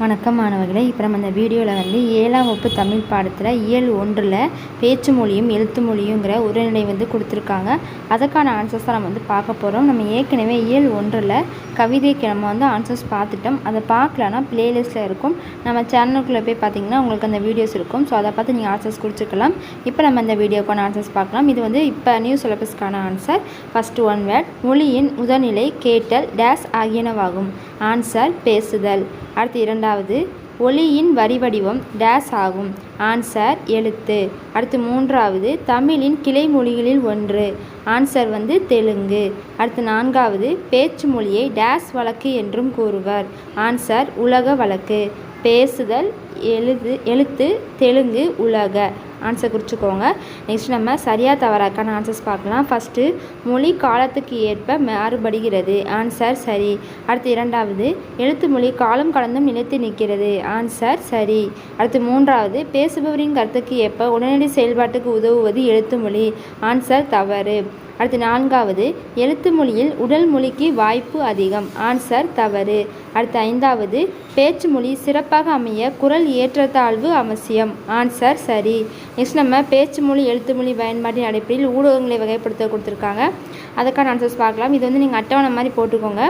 வணக்கம் மாணவர்களே. இப்போ நம்ம இந்த வீடியோவில் வந்து ஏழாம் வகுப்பு தமிழ் பாடத்தில் இயல் ஒன்றில் பேச்சு மொழியும் எழுத்து மொழியுங்கிற உரைநிலை வந்து கொடுத்துருக்காங்க. அதுக்கான ஆன்சர்ஸ் தான் நம்ம வந்து பார்க்க போகிறோம் நம்ம ஏற்கனவே இயல் ஒன்றில் கவிதைக்கு நம்ம வந்து ஆன்சர்ஸ் பார்த்துட்டோம். அதை பார்க்கலன்னா ப்ளேலிஸ்ட்டில் இருக்கும். நம்ம சேனலுக்குள்ளே போய் பார்த்தீங்கன்னா உங்களுக்கு அந்த வீடியோஸ் இருக்கும். ஸோ அதை பார்த்து நீங்கள் ஆன்சர்ஸ் குடிச்சிக்கலாம். இப்போ நம்ம இந்த வீடியோக்கான ஆன்சர்ஸ் பார்க்கலாம். இது வந்து இப்போ நியூ சிலபஸ்க்கான ஆன்சர் ஃபஸ்ட்டு ஒன் வேர்ட் மொழியின் முதல்நிலை கேட்டல் டேஸ் ஆகியனவாகும். ஆன்சர் பேசுதல். அடுத்து இரண்டாவது ஒளியின் வரி வடிவம் டேஸ் ஆகும். ஆன்சர் எழுத்து. அடுத்து மூன்றாவது தமிழின் கிளை மொழிகளில் ஒன்று. ஆன்சர் வந்து தெலுங்கு. அடுத்து நான்காவது பேச்சு மொழியை டேஸ் வழக்கு என்றும் கூறுவர். ஆன்சர் உலக வழக்கு. பேசுதல் எழுது எழுத்து தெலுங்கு உலக. ஆன்சர் குறிச்சிக்கோங்க நெக்ஸ்ட் நம்ம சரியாக தவறாக்கான ஆன்சர்ஸ் பார்க்கலாம். ஃபஸ்ட்டு மொழி காலத்துக்கு ஏற்ப மாறுபடுகிறது. ஆன்சர் சரி. அடுத்து இரண்டாவது எழுத்து மொழி காலம் கலந்தும் நிலைத்து நிற்கிறது. ஆன்சர் சரி. அடுத்து மூன்றாவது பேசுபவரின் கருத்துக்கு ஏற்ப உடனடி செயல்பாட்டுக்கு உதவுவது எழுத்து மொழி. ஆன்சர் தவறு. அடுத்து நான்காவது எழுத்து மொழியில் உடல் மொழிக்கு வாய்ப்பு அதிகம். ஆன்சர் தவறு. அடுத்து ஐந்தாவது பேச்சு மொழி சிறப்பாக அமைய குரல் ஏற்றத்தாழ்வு அவசியம். ஆன்சர் சரி. நெக்ஸ்ட் நம்ம பேச்சு மொழி எழுத்து மொழி பயன்பாட்டின் அடிப்படையில் ஊடகங்களை வகைப்படுத்த கொடுத்துருக்காங்க. அதுக்கான ஆன்சர்ஸ் பார்க்கலாம். இது வந்து நீங்கள் அட்டவணை மாதிரி போட்டுக்கோங்க.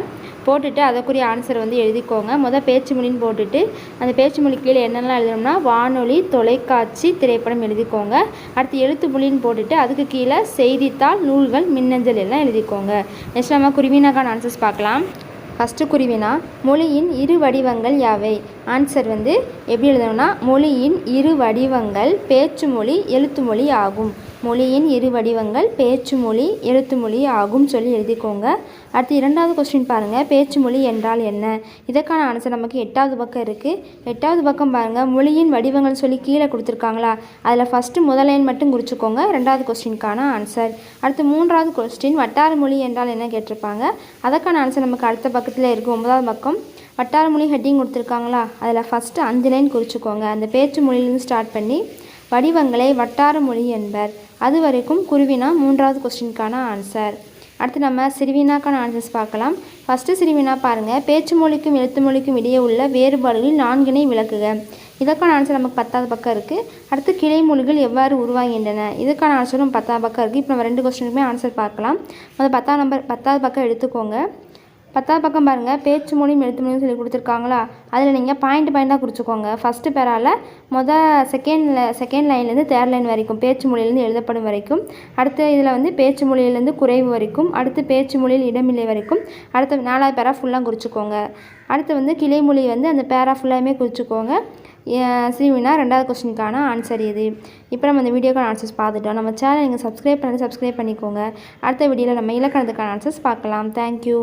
போட்டுட்டு அதற்குரிய ஆன்சர் வந்து எழுதிக்கோங்க. மொதல் பேச்சு மொழின்னு போட்டுட்டு அந்த பேச்சு மொழி கீழே என்னென்னலாம் எழுதணும்னா வானொலி தொலைக்காட்சி திரைப்படம் எழுதிக்கோங்க. அடுத்து எழுத்து மொழின்னு போட்டுட்டு அதுக்கு கீழே செய்தித்தாள் நூல்கள் மின்னஞ்சல் எல்லாம் எழுதிக்கோங்க. நெக்ஸ்ட் நம்ம குருவினாக்கான ஆன்சர்ஸ் பார்க்கலாம். ஃபஸ்ட்டு குருவினா மொழியின் இரு வடிவங்கள் யாவை? ஆன்சர் வந்து எப்படி எழுதணும்னா மொழியின் இரு வடிவங்கள் பேச்சு மொழி எழுத்து மொழி ஆகும். மொழியின் இரு வடிவங்கள் பேச்சு மொழி எழுத்து மொழி ஆகும் சொல்லி எழுதிக்கோங்க. அடுத்து இரண்டாவது கொஸ்டின் பாருங்கள் பேச்சு மொழி என்றால் என்ன? இதற்கான ஆன்சர் நமக்கு எட்டாவது பக்கம் இருக்குது எட்டாவது பக்கம் பாருங்கள் மொழியின் வடிவங்கள் சொல்லி கீழே கொடுத்துருக்காங்களா? அதில் ஃபஸ்ட்டு முதல் லைன் மட்டும் குறிச்சிக்கோங்க. ரெண்டாவது கொஸ்டினுக்கான ஆன்சர் அடுத்து மூன்றாவது கொஸ்டின் வட்டார மொழி என்றால் என்ன கேட்டிருப்பாங்க? அதற்கான ஆன்சர் நமக்கு அடுத்த பக்கத்தில் இருக்குது ஒன்பதாவது பக்கம். வட்டார மொழி ஹெட்டிங் கொடுத்துருக்காங்களா? அதில் ஃபஸ்ட்டு அஞ்சு லைன் குறிச்சிக்கோங்க. அந்த பேச்சு மொழியிலேருந்து ஸ்டார்ட் பண்ணி வடிவங்களை வட்டார மொழி என்பர். அது வரைக்கும் குருவினா மூன்றாவது கொஸ்டினுக்கான ஆன்சர் அடுத்து நம்ம சிறுவினாக்கான ஆன்சர்ஸ் பார்க்கலாம். ஃபஸ்ட்டு சிறுவினா பாருங்கள் பேச்சு மொழிக்கும் எழுத்து மொழிக்கும் இடையே உள்ள வேறுபாடுகளில் நான்கினை விளக்குக. இதற்கான ஆன்சர் நமக்கு பத்தாவது பக்கம் இருக்குது அடுத்து கிளை மொழிகள் எவ்வாறு உருவாகின்றன? இதுக்கான ஆன்சரும் பத்தாவது பக்கம் இருக்குது இப்போ நம்ம ரெண்டு கொஸ்டினுக்குமே ஆன்சர் பார்க்கலாம். முதல் பத்தாம் நம்பர் பத்தாவது பக்கம் எடுத்துக்கோங்க. பத்தாவது பக்கம் பாருங்கள் பேச்சு மொழியும் எழுத்து மொழியும் சொல்லி கொடுத்துருக்காங்களா? அதில் நீங்கள் பாயிண்ட் பாயிண்ட்டாக குறிச்சிக்கோங்க. ஃபஸ்ட்டு பேரால் மொதல் செகண்டில் செகண்ட் லைன்லேருந்து தேர்ட் லைன் வரைக்கும் பேச்சு மொழியிலேருந்து எழுதப்படும் வரைக்கும் அடுத்து இதில் வந்து பேச்சு மொழியிலேருந்து குறைவு வரைக்கும் அடுத்து பேச்சு மொழியில் இடமில்லை வரைக்கும் அடுத்த நாலாவது பேரா ஃபுல்லாக குறிச்சிக்கோங்க. அடுத்து வந்து கிளை மொழி வந்து அந்த பேரா ஃபுல்லாகவே குறிச்சிக்கோங்க. சிவினா ரெண்டாவது கொஸ்டினுக்கான ஆன்சர் இது. இப்போ நம்ம இந்த வீடியோக்கான ஆன்சர்ஸ் பார்த்துட்டோம். நம்ம சேனல் நீங்கள் சப்ஸ்கிரைப் பண்ணி சப்ஸ்கிரைப் பண்ணிக்கோங்க. அடுத்த வீடியோவில் நம்ம இலக்கணத்துக்கான ஆன்சர்ஸ் பார்க்கலாம். தேங்க்யூ